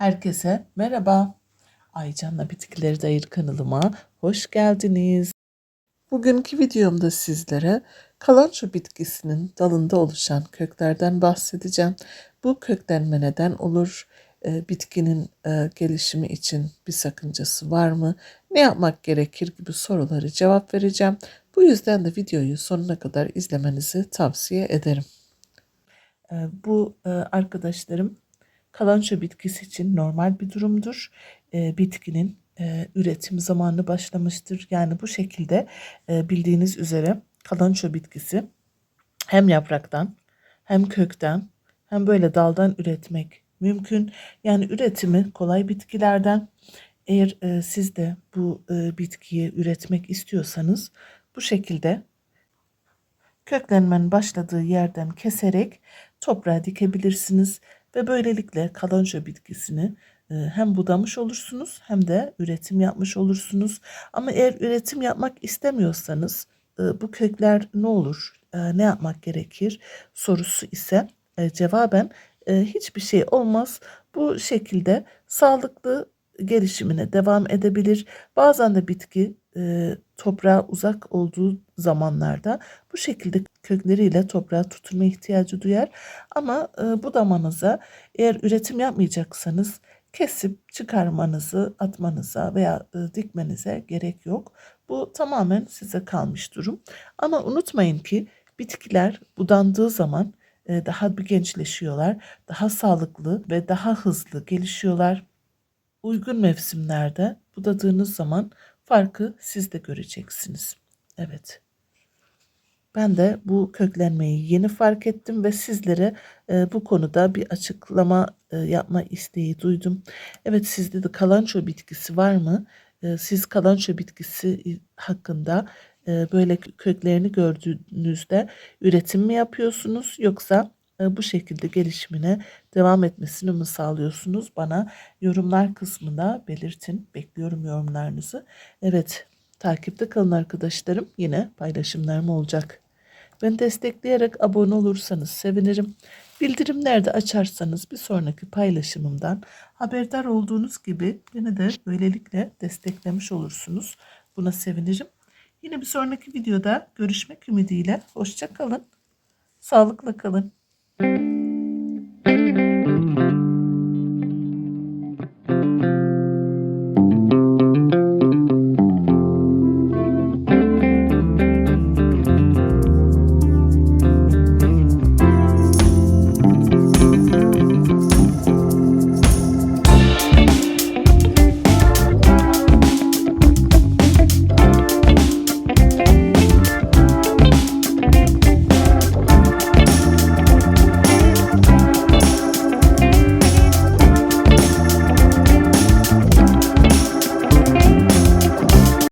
Herkese merhaba. Aycan'la Bitkileri Dayır kanalıma hoş geldiniz. Bugünkü videomda sizlere kalanço bitkisinin dalında oluşan köklerden bahsedeceğim. Bu köklenme neden olur? Ee, bitkinin e, gelişimi için bir sakıncası var mı? Ne yapmak gerekir gibi soruları cevap vereceğim. Bu yüzden de videoyu sonuna kadar izlemenizi tavsiye ederim. Ee, bu e, arkadaşlarım kalanço bitkisi için normal bir durumdur. E, bitkinin e, üretim zamanı başlamıştır. Yani bu şekilde e, bildiğiniz üzere kalanço bitkisi hem yapraktan hem kökten hem böyle daldan üretmek mümkün. Yani üretimi kolay bitkilerden. Eğer e, siz de bu e, bitkiyi üretmek istiyorsanız bu şekilde köklenmenin başladığı yerden keserek toprağa dikebilirsiniz ve böylelikle kalanço bitkisini e, hem budamış olursunuz hem de üretim yapmış olursunuz. Ama eğer üretim yapmak istemiyorsanız e, bu kökler ne olur, e, ne yapmak gerekir sorusu ise cevaben hiçbir şey olmaz. Bu şekilde sağlıklı gelişimine devam edebilir. Bazen de bitki e, toprağa uzak olduğu zamanlarda bu şekilde kökleriyle toprağa tutunma ihtiyacı duyar. Ama e, budamanıza eğer üretim yapmayacaksanız kesip çıkarmanızı atmanıza veya e, dikmenize gerek yok. Bu tamamen size kalmış durum. Ama unutmayın ki bitkiler budandığı zaman e, daha bir gençleşiyorlar, daha sağlıklı ve daha hızlı gelişiyorlar. Uygun mevsimlerde budadığınız zaman farkı siz de göreceksiniz. Evet. Ben de bu köklenmeyi yeni fark ettim ve sizlere e, bu konuda bir açıklama e, yapma isteği duydum. Evet sizde de kalanço bitkisi var mı? E, siz kalanço bitkisi hakkında e, böyle köklerini gördüğünüzde üretim mi yapıyorsunuz yoksa bu şekilde gelişimine devam etmesini mi sağlıyorsunuz? Bana yorumlar kısmında belirtin. Bekliyorum yorumlarınızı. Evet takipte kalın arkadaşlarım. Yine paylaşımlarım olacak. Beni destekleyerek abone olursanız sevinirim. Bildirimler de açarsanız bir sonraki paylaşımımdan haberdar olduğunuz gibi beni de böylelikle desteklemiş olursunuz. Buna sevinirim. Yine bir sonraki videoda görüşmek ümidiyle. Hoşça kalın. Sağlıkla kalın. Música